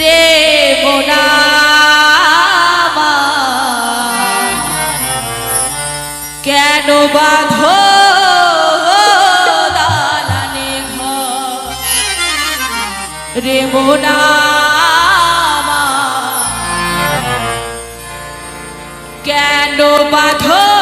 রে মোনা কেন বাঁধো দালানে ঘর? রে মোনা কেন বাঁধো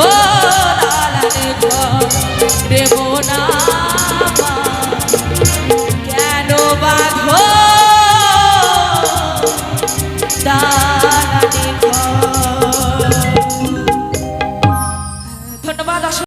বাঁধো